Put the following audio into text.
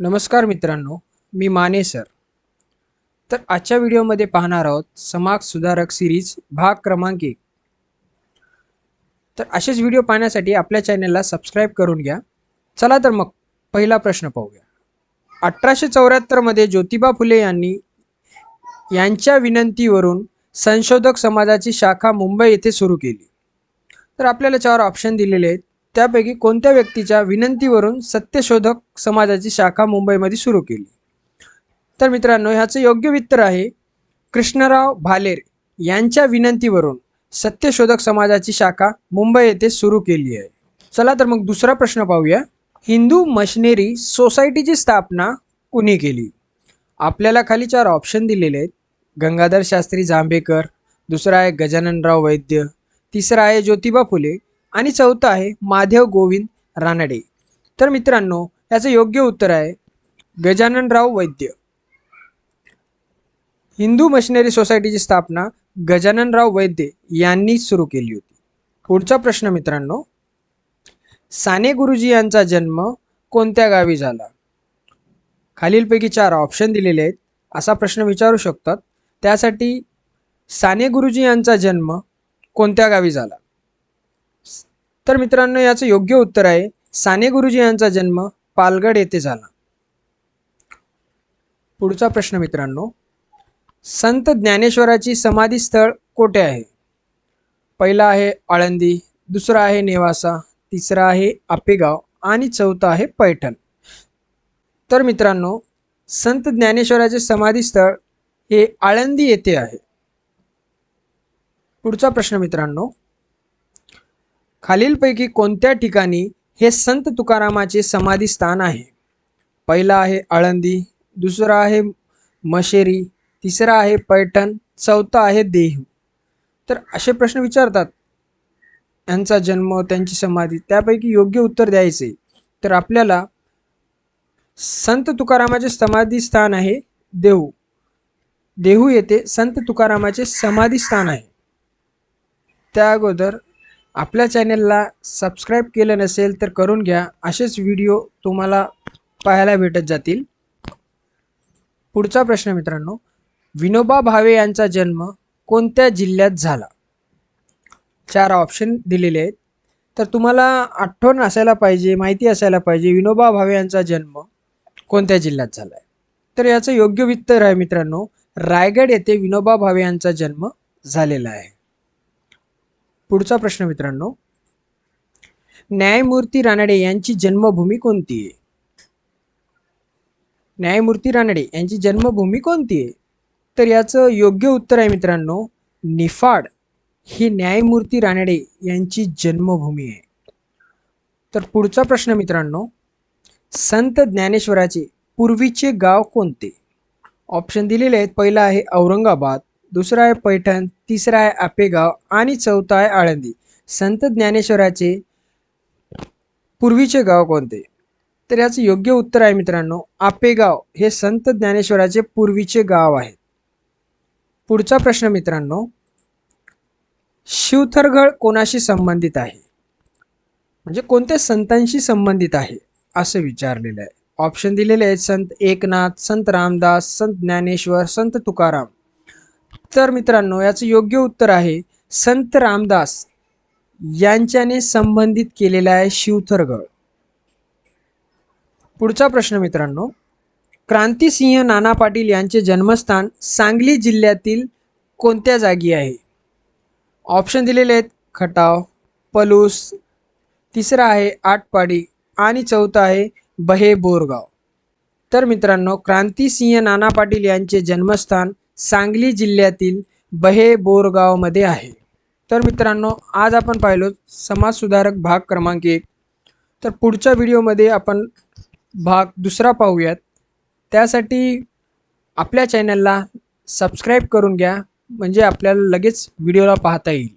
नमस्कार मित्रांनो मी माने सर. तर आजच्या व्हिडिओमध्ये पाहणार आहोत समाज सुधारक सिरीज भाग क्रमांक एक. तर असेच व्हिडिओ पाहण्यासाठी आपल्या चॅनलला सबस्क्राईब करून घ्या. चला तर मग पहिला प्रश्न पाहूया. अठराशे चौऱ्याहत्तरमध्ये ज्योतिबा फुले यांनी यांच्या विनंतीवरून संशोधक समाजाची शाखा मुंबई येथे सुरू केली. तर आपल्याला चार ऑप्शन दिलेले आहेत. त्यापैकी कोणत्या व्यक्तीच्या विनंतीवरून सत्यशोधक समाजाची शाखा मुंबईमध्ये सुरू केली? तर मित्रांनो ह्याचं योग्य उत्तर आहे कृष्णराव भालेर यांच्या विनंतीवरून सत्यशोधक समाजाची शाखा मुंबई येथे सुरू केली आहे. चला तर मग दुसरा प्रश्न पाहूया. हिंदू मशिनरी सोसायटीची स्थापना कुणी केली? आपल्याला खाली चार ऑप्शन दिलेले आहेत. गंगाधर शास्त्री जांभेकर दुसरा आहे गजाननराव वैद्य तिसरा आहे ज्योतिबा फुले आणि चौथं आहे माधव गोविंद रानडे. तर मित्रांनो याचं योग्य उत्तर आहे गजाननराव वैद्य. हिंदू मशिनरी सोसायटीची स्थापना गजाननराव वैद्य यांनी सुरू केली होती. पुढचा प्रश्न मित्रांनो साने गुरुजी यांचा जन्म कोणत्या गावी झाला? खालीलपैकी चार ऑप्शन दिलेले आहेत. असा प्रश्न विचारू शकतात. त्यासाठी साने गुरुजी यांचा जन्म कोणत्या गावी झाला? तर मित्रांनो याचं योग्य उत्तर आहे साने गुरुजी यांचा जन्म पालगड येथे झाला. पुढचा प्रश्न मित्रांनो संत ज्ञानेश्वराची समाधी स्थळ कोठे आहे? पहिला आहे आळंदी दुसरा आहे नेवासा तिसरा आहे आपेगाव आणि चौथा आहे पैठण. तर मित्रांनो संत ज्ञानेश्वराचे समाधी स्थळ हे आळंदी येथे आहे. पुढचा प्रश्न मित्रांनो खालीलपैकी कोणत्या ठिकाणी हे संत तुकारामाचे समाधी स्थान आहे? पहिला आहे आळंदी दुसरा आहे मशेरी तिसरा आहे पैठण चौथा आहे देहू. तर असे प्रश्न विचारतात. यांचा जन्म त्यांची समाधी त्यापैकी योग्य उत्तर द्यायचे. तर आपल्याला संत तुकारामाचे समाधी स्थान आहे देहू. देहू येथे संत तुकारामाचे समाधी स्थान आहे. त्या अगोदर आपल्या चॅनलला सबस्क्राईब केलं नसेल तर करून घ्या. असेच व्हिडिओ तुम्हाला पाहायला भेटत जातील. पुढचा प्रश्न मित्रांनो विनोबा भावे यांचा जन्म कोणत्या जिल्ह्यात झाला? चार ऑप्शन दिलेले आहेत. तर तुम्हाला आठवण असायला पाहिजे माहिती असायला पाहिजे विनोबा भावे यांचा जन्म कोणत्या जिल्ह्यात झाला आहे तर याचं योग्य उत्तर आहे मित्रांनो रायगड येथे विनोबा भावे यांचा जन्म झालेला आहे. पुढचा प्रश्न मित्रांनो. न्यायमूर्ती रानडे यांची जन्मभूमी कोणती आहे? न्यायमूर्ती रानडे यांची जन्मभूमी कोणती आहे? तर याचं योग्य उत्तर आहे मित्रांनो निफाड. ही न्यायमूर्ती रानडे यांची जन्मभूमी आहे. तर पुढचा प्रश्न मित्रांनो संत ज्ञानेश्वराचे पूर्वीचे गाव कोणते? ऑप्शन दिलेले आहेत. पहिला आहे औरंगाबाद दुसरा आहे पैठण तिसरा आहे आपेगाव आणि चौथा आहे आळंदी. संत ज्ञानेश्वराचे पूर्वीचे गाव कोणते? तर याचं योग्य उत्तर आहे मित्रांनो आपेगाव हे संत ज्ञानेश्वराचे पूर्वीचे गाव आहे. पुढचा प्रश्न मित्रांनो शिवथरगड कोणाशी संबंधित आहे? म्हणजे कोणत्या संतांशी संबंधित आहे? असं विचारलेलं आहे. ऑप्शन दिलेले आहेत संत एकनाथ संत रामदास संत ज्ञानेश्वर संत तुकाराम. तर मित्रांनो याचं योग्य उत्तर आहे संत रामदास यांच्याने संबंधित केलेला आहे शिवथरगळ पुढचा प्रश्न मित्रांनो क्रांतिसिंह नाना पाटील यांचे जन्मस्थान सांगली जिल्ह्यातील कोणत्या जागी आहे? ऑप्शन दिलेले आहेत खटाव पलूस तिसरा आहे आटपाडी आणि चौथा आहे बहे बोरगाव. तर मित्रांनो क्रांतिसिंह नाना पाटील यांचे जन्मस्थान सांगली जिल्ह्यातील बहे बोरगावमध्ये आहे. तर मित्रांनो आज आपण पाहिलो समाजसुधारक भाग क्रमांक एक. तर पुढच्या व्हिडिओमध्ये आपण भाग दुसरा पाहूयात. त्यासाठी आपल्या चॅनलला सबस्क्राईब करून घ्या म्हणजे आपल्याला लगेच व्हिडिओला पाहता येईल.